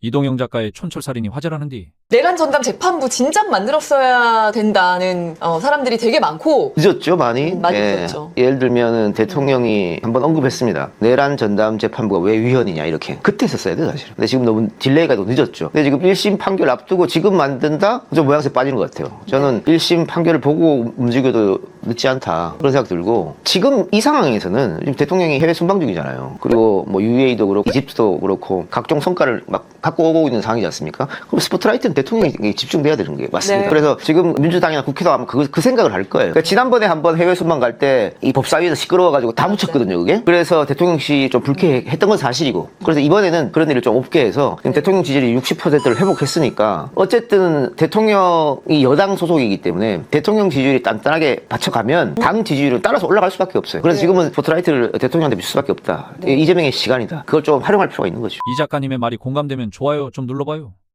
이동영 작가의 촌철살인이 화제라는디 내란 전담 재판부 진작 만들었어야 된다는 어, 사람들이 되게 많고 늦었죠 많이. 많이 예. 늦었죠. 예를 들면은 대통령이 한번 언급했습니다. 내란 전담 재판부가 왜 위헌이냐 이렇게. 그때 했었어야 돼 사실. 근데 지금 너무 딜레이가 너무 늦었죠. 근데 지금 1심 판결 앞두고 지금 만든다? 좀 모양새 빠지는 것 같아요. 저는 1심 판결을 보고 움직여도 늦지 않다 그런 생각 들고 지금 이 상황에서는 지금 대통령이 해외 순방 중이잖아요. 그리고 뭐 UAE도 그렇고 이집트도 그렇고 각종 성과를 막 갖고 오고 있는 상황이지 않습니까? 그럼 스포트라이트는 대통령이 집중돼야 되는 게 맞습니다. 네. 그래서 지금 민주당이나 국회도 아마 그, 그 생각을 할 거예요. 그러니까 지난번에 한번 해외 순방 갈 때 이 법사위에서 시끄러워가지고 다 묻혔거든요, 그게. 그래서 대통령실이 좀 불쾌했던 건 사실이고. 그래서 이번에는 그런 일을 좀 없게 해서 대통령 지지율이 60%를 회복했으니까 어쨌든 대통령이 여당 소속이기 때문에 대통령 지지율이 단단하게 받쳐가면 당 지지율은 따라서 올라갈 수밖에 없어요. 그래서 네. 지금은 스포트라이트를 대통령한테 줄 수밖에 없다. 이재명의 시간이다. 그걸 좀 활용할 필요가 있는 거죠. 이 작가님의 말이 공감되면 좋아요 좀 눌러봐요